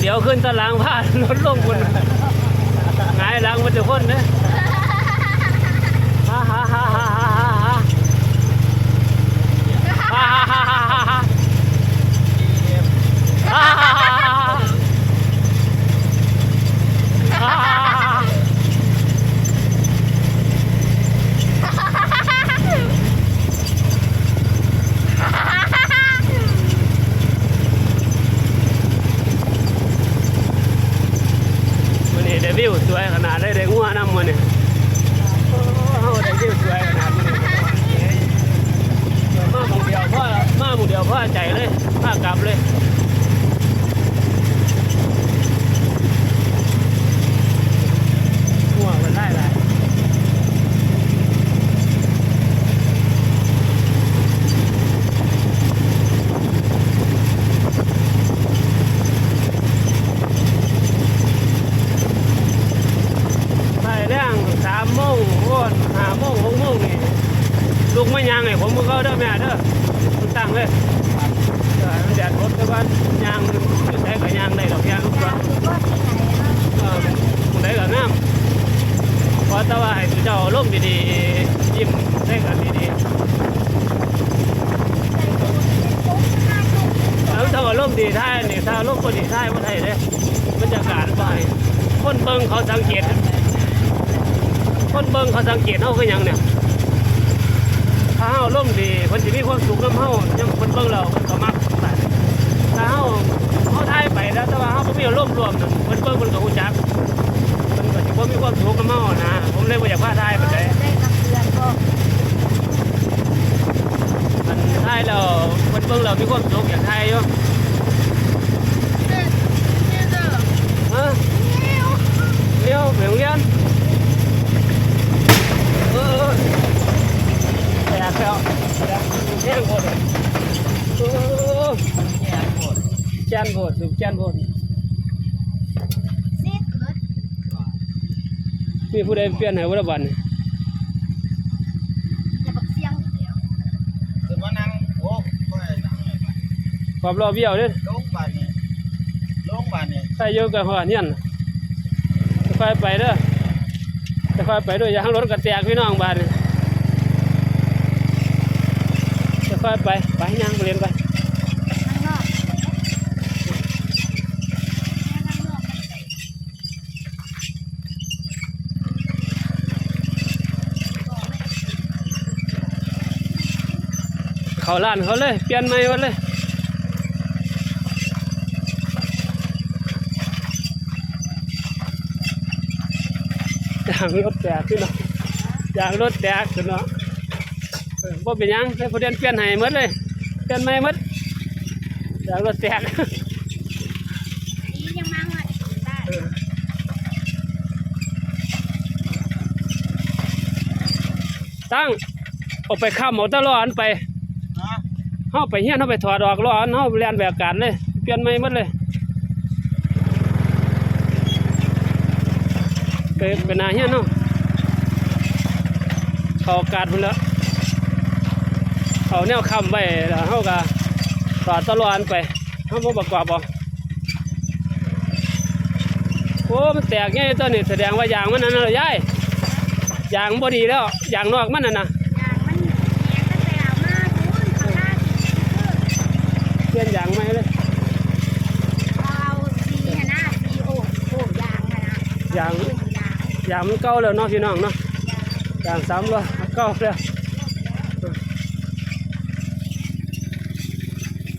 เดี๋ยวขึ้นตารางผ้าลดลงบนงายล้างมันจะพ้นนะฮ่าฮ่าฮ่าฮ่าฮ่าฮ่าฮ่าฮ่าฮ่าฮ่า มันเนี่ยโอ้โหได้วิวสวยขนาดนี้มาหมู่เดียวพ่อมาหมู่เดียวพ่อใจเลยพากลับเลย หัวมันได้ไรใช่เรื่องสามโมงโอนห้าโมงหกโมงนี่ลูกไม่ยางไงผมก็เข้าเด้อแม่เด้อมันตั้งเลยเออมันแดดรถก็ว่ายางมันใช้กับยางได้ดอกยางลูกว่า เออมันได้กับน้ำเพราะแต่ว่าให้เจ้าร่มดีๆยิ้มได้กันดีๆแล้วถ้าว่าร่มดีท่ายนี่ถ้าร่มคนดีท่ายว่าไทยเลยบรรยากาศไปคนเบิ่งเขาสังเกต คนเบิ่งเขาสังเกตเขาคือยังเนี่ยถ้าเฮาร่มดีเพิ่นสิมีความสุขกับเฮายังคนเบิ่งเราเพิ่นก็มักแต่ถ้าเฮาเฮาทายไปแล้วแต่ว่าเฮาบ่มีอารมณ์รวมนั่นเพิ่นเบิ่งเพิ่นก็ฮู้จัก ผมมีความสุขกับเมานะ ผมเลยบ่อยากพาทายปานได้มันทายแล้วเราคนเบิ่งเรามีความสุขอย่างไทยอยู่ฮะเลี้ยวไปโรงเรียนเออแตกแล้วแย่งโพดเออแจ้นโพดสุกแจ้นโพด มีผู้ใดเปลี่ยนให้บ่ละบัดนี่คือว่านั่งโอ้ก็ให้นั่งเลยบัดความรอเบี้ยวเด้อลงบานนี่ลงบานนี่ใครอยู่กับหัวเนียนจะค่อยไปเด้อจะค่อยไปด้วยอยางรถกระแตกพี่น้องบ้านนี่จะค่อยไป ไปย่างไปเรียนไป เขาล้านเขาเลย เปลี่ยนใหม่หมดเลยยางรถแตกพี่น้องยางรถแตกพี่น้องเออบ่เป็นหยังให้ผู้เรียนเปลี่ยนให้หมดเลย เปลี่ยนใหม่หมดยางรถแตกตั้งเอาไปข้ามเอาแตล้ออันไปนะ เฮาไปเฮียนเฮาไปถอดออกล้ออันเฮาเรียนแบบการเลย เปลี่ยนใหม่หมดเลยไปไปนาเฮียนเนาะเขาอากาศพุ่นละเอาแนวค้ำไว้แล้วเฮาก็ถอดตะลอนไปเฮาบ่ประกอบบ่โอ้มันแตกไงตัวนี้แสดงว่ายางมันนั่นน่ะยายยางบ่ดีแล้วยางนอกมันน่ะนะ เปลี่ยนยางใหม่เลยยาง ยางมันเก่าแล้วเนาะพี่น้องเนาะยางสามร้อยเก่าแล้ว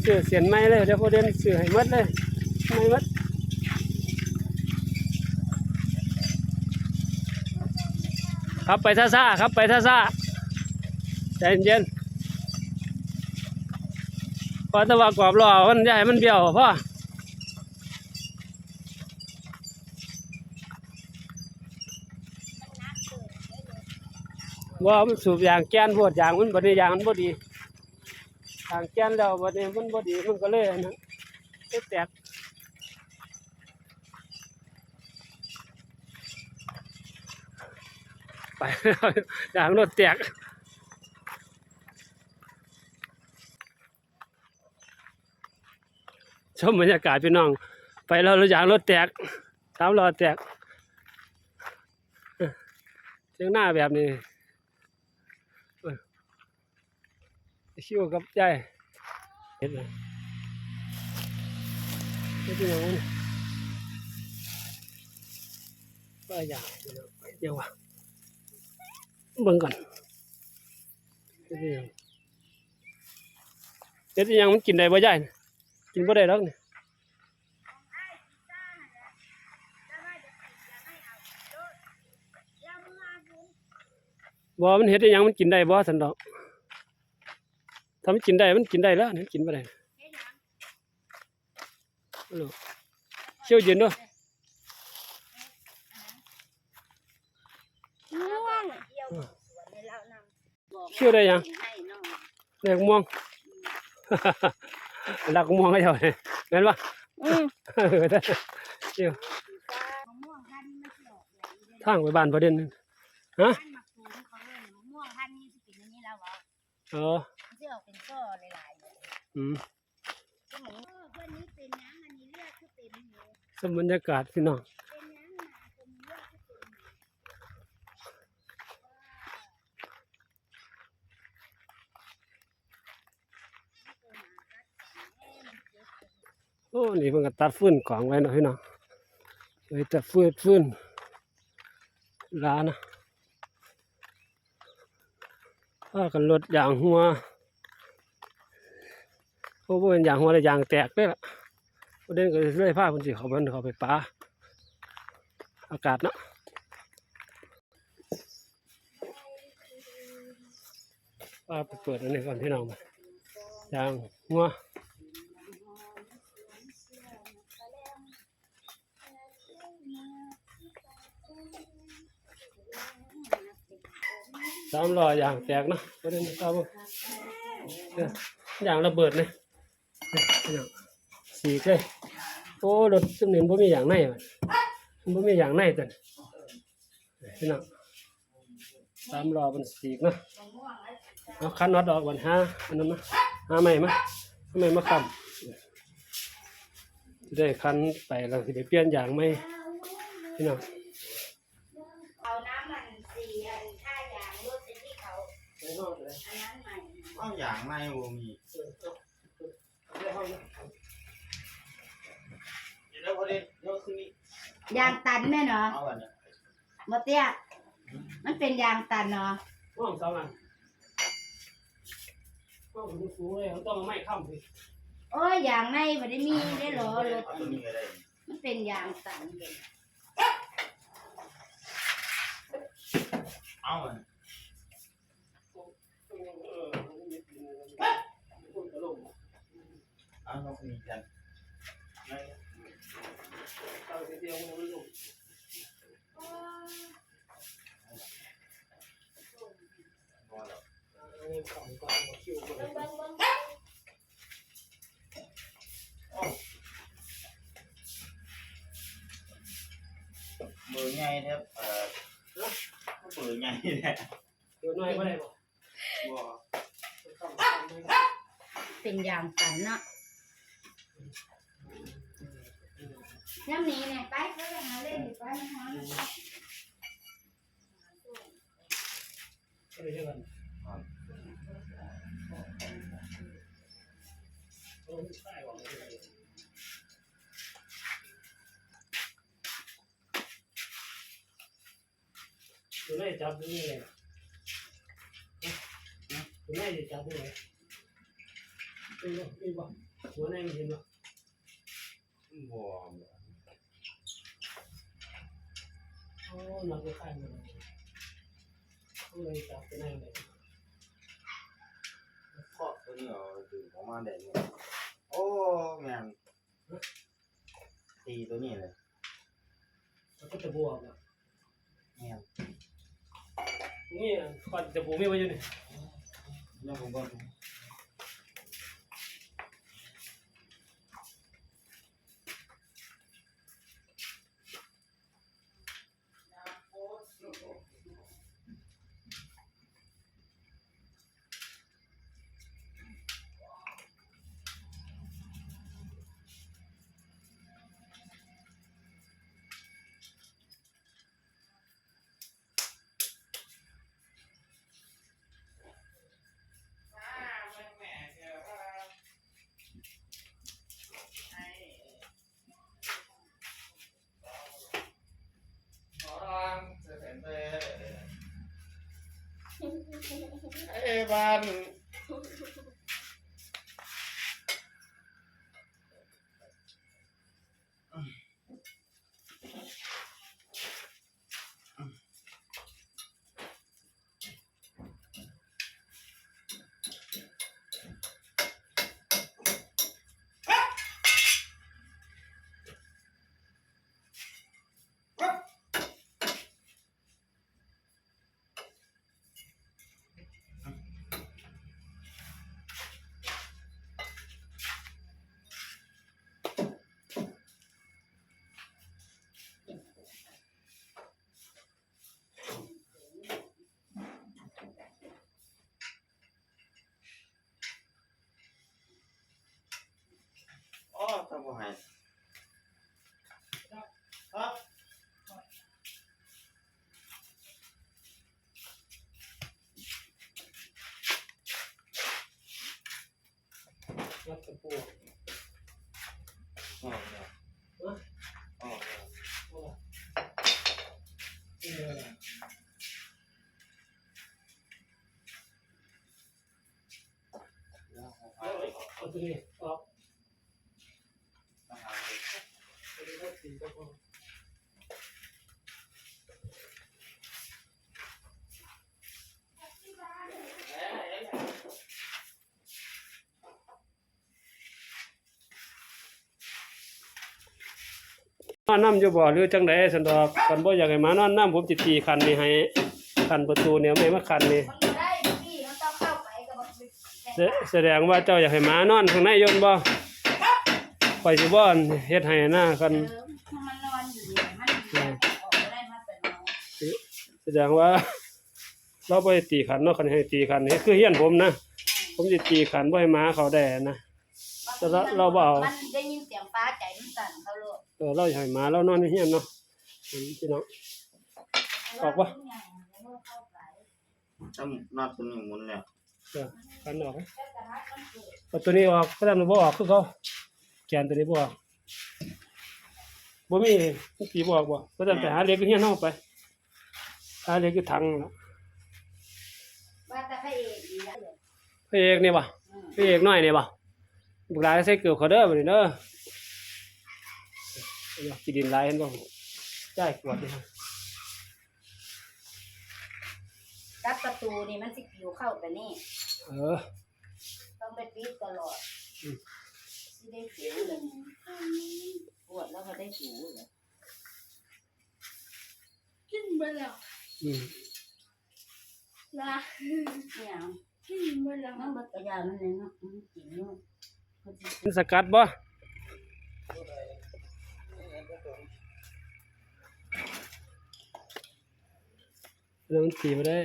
ซื้อเสียนใหม่เลยเดี๋ยวพอเดินซื้อให้หมดเลยไม่หมดครับไปซ่าๆครับไปซ่าๆใจเย็นๆพอตะว่ากรอบรอมันใหญ่มันเบี้ยวพ่อ ว่ามันสูบยางแก้นพวดยางมันบดนี้ยางมันบดียางแก้นแล้วบดนี้มันบดีมันก็เลยอันนะแตกไปยางรถแตกชมบรรยากาศพี่น้อง ไปแล้วรถยางรถแตกสามล้อแตกเสียงหน้าแบบนี้เอ้ย ชิวกับใจเห็นไหมเห็นยังไงนี่ยป้าอย่างเดี๋ยววะเบิ่งก่อนเฮ็ดอิหยังเฮ็ดอิหยังมันกินได้บ่ยายกินบ่ได้หรอกนี่บ่มันเฮ็ดยังมันกินได้บ่สันดอก ถ้ามันกินได้มันกินได้แล้วนี่มันกินบ่ได้เอาลูกเชี่ยวยืนด้วยม่วงเที่ยวสวนในเรานำเชี่ยวได้หยังให้น้องแลกม่วงลักม่วงให้เจ้าเนี่ยแม่นบ่อืมเออได้เชี่ยวมะม่วงพันธุ์มันสิออกอย่างนี้เด้อทางไปบ้านประเด็นนึงฮะพันธุ์มักสูงเขาเอิ้นมะม่วงพันธุ์นี้สิเป็นอ อืมสมบรรยากาศพี่น้องโอ้ นี่เพิ่นก็ตัดฟื้นกองไว้เนาะพี่น้องไว้แต่ฟื้นฟื้นลานนะพากันรถยางหัว โอ้บ่เป็นอย่างหัวแต่ยางแตกเลยล่ะประเด็นก็เลยพาเพิ่นสิเขาเพิ่นเขาไปป่าอากาศเนาะพาไปเปิดอันนี้ก่อนพี่น้องยางหัวสามล้ออย่างแตกนะประเด็นครับผมเนี่ยอย่างระเบิดเนี่ย สีกเลยโอ้รถสำเนียงบ่มีอย่างในมันบ่มีอย่างในตัวนี้พี่น้องสามล้อมันสีกเนาะเอาคันน็อตออกก่อนฮะอันนั้นมาหาใหม่มาหาใหม่มาค้ำจะได้คันไปเราสิได้เปลี่ยนอย่างใหม่พี่น้องเอาน้ำมันสีอันท่ายางรถไปที่เขาอันนั้นใหม่ห้องอย่างในบ่มีเดี๋ ยวพอดีเดี๋ยวคืนนี้ยางตันแม่เนาะเอาอันเนี้ยบ่เตี้ยมันเป็นยางตันเนาะห้องสองอันห้องสูงๆเลยเขาต้องเอาไม้ค้ำสิโอ้ยยางในบ่ได้มีได้เหรอรถเอาตัวนี้ก็ได้มันเป็นยางตันเด้เอาอันเอา นกนี้กันไม่พอแล้วมือไงแทบเอ่ อมือไงแหละเดี๋ยวน้อยก็ได้บ่บ่เป็นยางตันเนาะย่ำนี้เนี่ โอ้ยใช่ว่ะตัวไหนจับตัวนี้เลยตัวไหนจะจับตัวไหนเอ้ยบ่เอ้ยบ่หัวไหนมันเห็นบ่บ่โอ้นักก็ขายมันก็เลยจับตัวไหนเลยเคาะตัวนี้เอาถึงประมาณได้เนี่ยโอ้แม่นตีตัวนี้เลยมันก็จะบวมอะแม่นนี่ก่อนจะบวมไม่ไว้อยู่นี่แล้วผมก็ บ้ บ่ให้ครับรัดตะปูอ๋อเนี่ยอ๋อเนี่ยเอาเอาตัวนี้ออก นอนน้ำอยู่บ่หรือจังไดสันดอกกันบ่อยากให้หมานอนน้ำผมสิตีคันนี่ให้คันประตูเนี่ยไม่มาคันนี่มันได้พี่มันต้องเข้าไปกับมันแสแสดงว่าเจ้าอยากให้หมานอนข้างในยนต์บ่ข่อยสิบ่อนเฮ็ดให้หน้ากัน มันนอนอยู่เนี่ยมันออกได้มาแต่นอนแสดงว่า เราได้ตีขันเนาะคันให้ตีขันนี่คือเฮียนผมนะผมสิตีขันบ่ให้หมาเขาได้นะ แต่เราเราบ่เอา มันได้ยินเสียงฟ้าใจมันสั่นเขาโลด ออเราอยากให้หมาเรานอนในเฮียนเนาะอืมพี่น้องออกปะเข้าไปทำนอดตัวนี้หมุนแล้วเออขันออกแต่กระทะมันเกิดเอาตัวนี้ออกก็ทำบ่ออกคือเขาแกนตัวนี้บ่ออกบ่มีตีบ่ออกบ่ก็ต้องไปหาเหล็กอยู่เฮียนเฮาไปหาเหล็กอยู่ถังล่ะว่าแต่พระเอกนี่แหละพระเอกนี่บ่อืมพระเอกน้อยนี่บ่บุกหลายใส่เกลือเขาเด้อบัดนี้เด้อเอาอยา กกินดินหลายเห็นบ่จ่ายกวดนี่ฮะรับประตูนี่มันสิผิวเข้าไปนี่ เออ ต้องไปปิดตลอดอืม สิได้ผิวเลยปวดแล้วก็ได้ผิวเลยกินไปแล้วอืมละเนี่ยกินไปแล้วมันบัดกระยามันเลยเนาะมันกินเนาะมันสิมันสกัดบ่ แล้วมันตีบ่ได้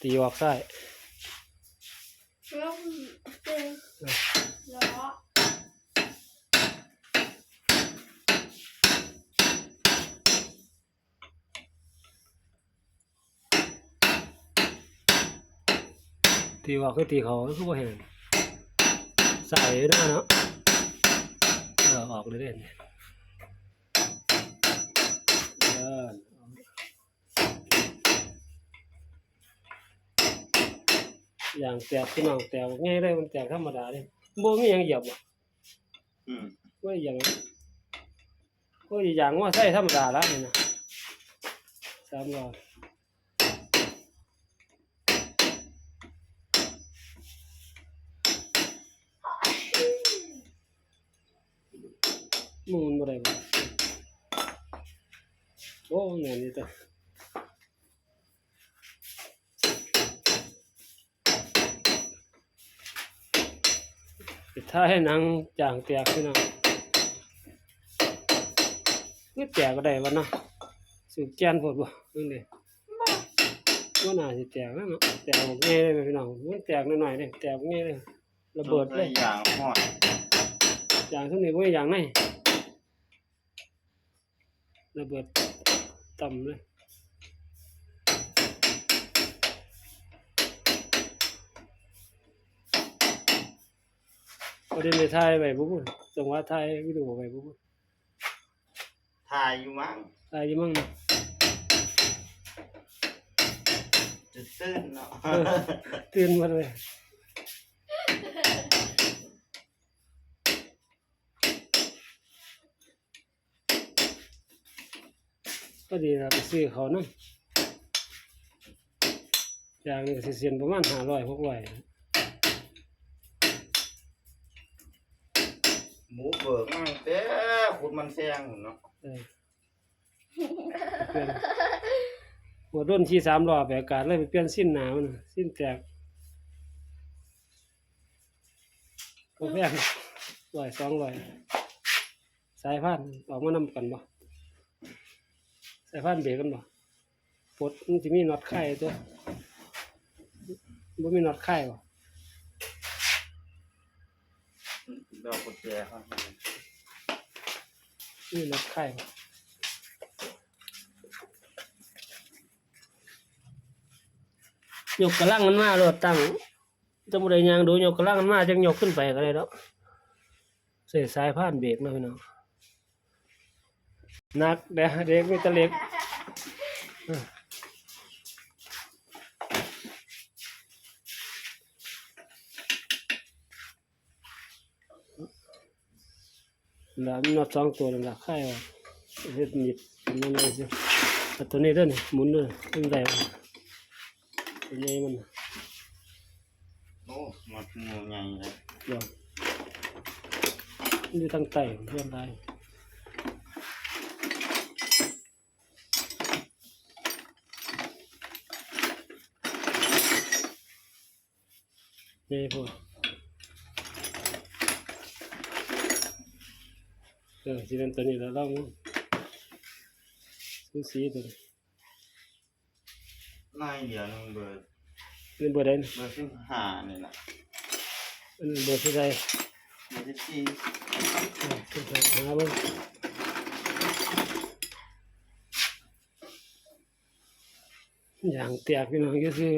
ตีออกได้แล้วเป็นล้อตีออกคือตีเขาคือบ่เห็นใส่ได้เนาะเออออกเลยเด่นเออ อย่างแตกพี่น้องแตกง่ายเลยมันแตกธรรมดาเลยบ่มีหยังเหยียบบ่อืมบ่ได้อย่างก็อย่างว่าใส่ธรรมดาแล้วนี่นะสามร้อยมูนบ่ได้บ่โอ้แม่นนี่ตัว ปิดท้ายให้หนังจางแตกพี่น้องนี่แตกก็ได้วะเนาะสูบแกนพดบ่นั่นเด้ว่าน่าสิแตกแล้วเนาะแตกบ่ง่ายเลยพี่น้องมันแตกน้อยๆเด้แตกบ่ง่ายเลยระเบิดเลยอย่างหอดอย่างทุกนี้บ่มีอย่างไหนระเบิดต่ำเลย ประเด็นในไทยไปบุ้งจังหวะไทยวิดีโอไปบุ้งถ่ายอยู่มั้งไทยอยังมั่งนะจะซื่นเนาะตื่นมาเลยก็ดีนะไปซื้อเขานะอย่างนี้ก็สิเสียนประมาณห้าร้อยหกร้อย หมูเบิกมั่งแต่ขุดมันแซงเนาะเออเปลี่ยนหัวด้นที่สามรอบแบบอากาศเลยไปเปลี่ยนสิ้นหนาวนะสิ้นแตกก็แพงร้อยสองร้อยสายพันธุ์ออกมานำกันบ่สายพันธุ์เบรกกันบ่ปลดมันจะมีน็อตไข่ตัวบ่มีน็อตไข่บ่ ดอกกุญแจครับมีน็อตไข่บ่ยกกระลังมันมาโลดตั้งจะบ่ได้ยางดูยกกระลังมันมาจังยกขึ้นไปก็ได้ดอกใส่สายพานเบรกนะพี่น้องนักเด้อเด็กมีตะเล็ก แล้วมีน็อตสองตัวนั่นล่ะไข่ว่าเฮ็ดหนีบมันนั่นเลยสิแต่ตัวนี้เด้อนี่หมุนเด้อขึ้นได้บ่ตัวใหญ่มันน่ะโอ้หมดงูใหญ่เลยเดี๋ยวอยู่ทางใต้เพื่อนได้นี่พูด เออสีเป็นตัวนี้แล้วลองดูสีตัวนี้นายเดียวหนึงเบิร์นี่เบอร์ใดนะเบิร์สิบห้านี่แหละอันนี้เบอร์ที่ใดเบิร์สิบสี่เออขึ้นไปหาเบิ่งอย่างแตกพี่น้องก็คือ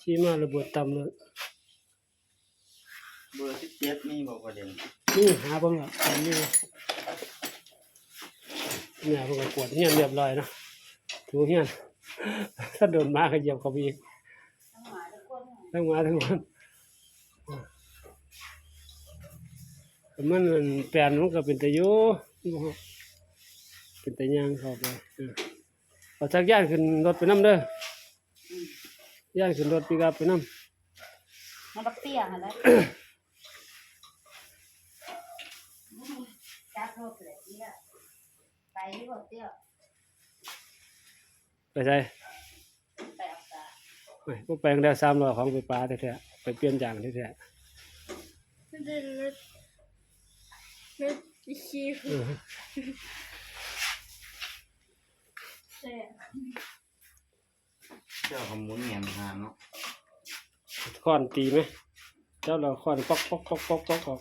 ชี้มาระเบิดต่ำเลยเบอร์สิบเจ็ดนี่บอกประเด็นนี่หาเบิ่งละอันนี้ เนี่ยพิ่นก็กวดเฮียนเรียบร้อยเนาะถูเฮียนถ้าโดนหมาก็เหยียบเขาไปอีกทั้งหมาทุกคนทั้งหมาทั้งคนมันอันแปลนมันก็เป็นตะยบ่เป็นตะยางเข้าไปเอาจักรยานขึ้นรถไปน้ำเด้อย่านขึ้นรถปิกอัพไปน้ำมันก็เปี้ยหันแล้วจับรถเลยเตี้ย ไปที่รถเตี้ยไปใส่ไปเอาตาไม่ก็ไปกันแล้วสามร้อยของไปปลาแท้ๆไปเปลี่ยนยางแท้ไม่ได้รถรถขี้ๆเออแต่เจ้าขมุนเงียนหาเนาะค้อนตีไหมเจ้าเราค้อนป๊อกป๊อกป๊อกป๊อกป๊อกออก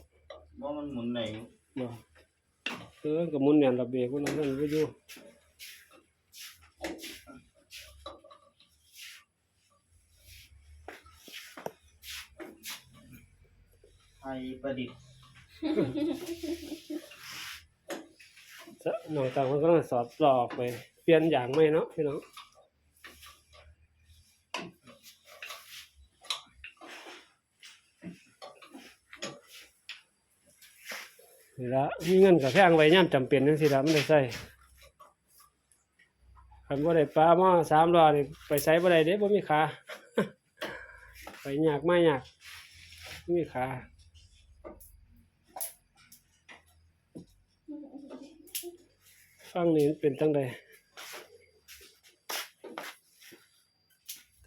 ว่ามันหมุนไหนบ่เออก็หมุนเนี่ยระเบียบมันนั่นไว้อยู่ไทยประดิษฐ์ซะน้องต่างคนก็ต้องสอบหลอกไป เปลี่ยนอย่างไม่เนาะพี่น้อง นี่ละมีเงินกับแพงไว้ย่ำจำเป็นนั่นสิละมันได้ใส่คันบ่ได้ปลาหม้อสามรอนี่ไปใส่บ่ได้เด้บ่มีขาไปหยากไม่หยากบ่มีขาฟังนี่เป็นตั้งใด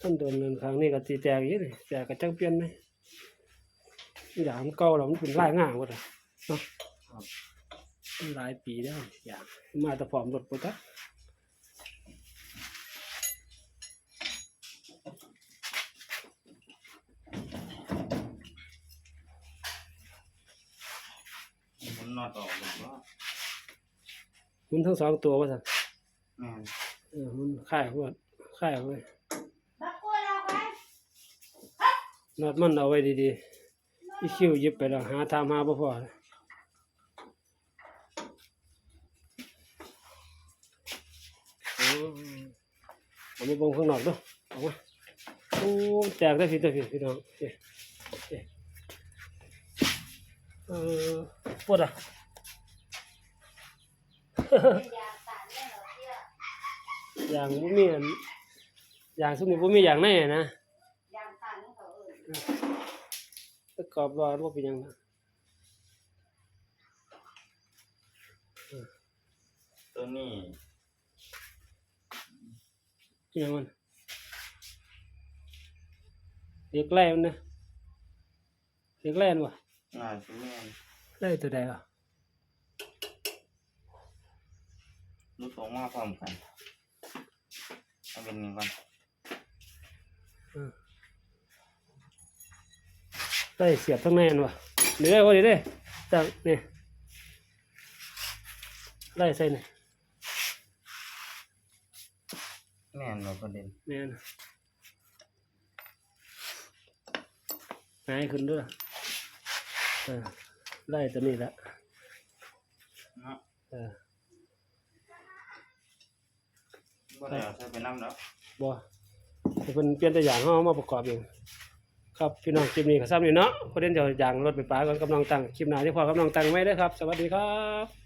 ท่านโดนเงินครั้งนี้ก็ตีแตกอีกเลยแตกก็จังเปลี่ยนไหมอย่ามเก่าแล้วมันเป็นลายง่าหมดเลย หลายปีแล้วอย่างมาแต่พร้อมรถปุ๊บหมุนน็อตออกหรือว่ามันทั้งสองตัวว่าสั่นแม่นเออมันค่ายพวดค่ายเอาไว้บักกล้วยเราไปน็อตมันเอาไว้ดีๆอีคิวหยิบไปแล้วหาทำหาบ่พอเลย เอาเอามาเบ่งข้างนอกเด้วยเอามาโอ้แตกได้พี่ตัวพี่พี่น้องเออปวดอะอย่างบ่มีอย่างสมมุติบ่มีอย่างแน่นะประกอบว่าบ่เป็นยังนะตัวนี้ อิหยังมันเด็กแล่มันนะเด็กแล่นวะง่ายคือแม่นแล่ตัวใดวะรู้สองมาพร้อมกันเอาเป็นนี้ก่อนได้เสียบทั้งแน่นวะเดี๋ยวว่าดีเด้จังนี่ไล่ใส่นี่แม่นเราประเด็นแม่นหายขึ้นด้วยล่ะเออไล่ตัวนี้ละเนาะเออบ่ได้เอาใส่ไปน้ำแล้วบ่ให้เพิ่นเปลี่ยนตัวอย่างเฮาเอามาประกอบเองครับพี่น้องคลิปนี้ก็ซ้ำนี่เนาะประเด็นเดี๋ยวอย่างรถไฟฟ้าก็กำลังตั้งคลิปหน้าที่พอกำลังตั้งไว้เด้อครับ สวัสดีครับ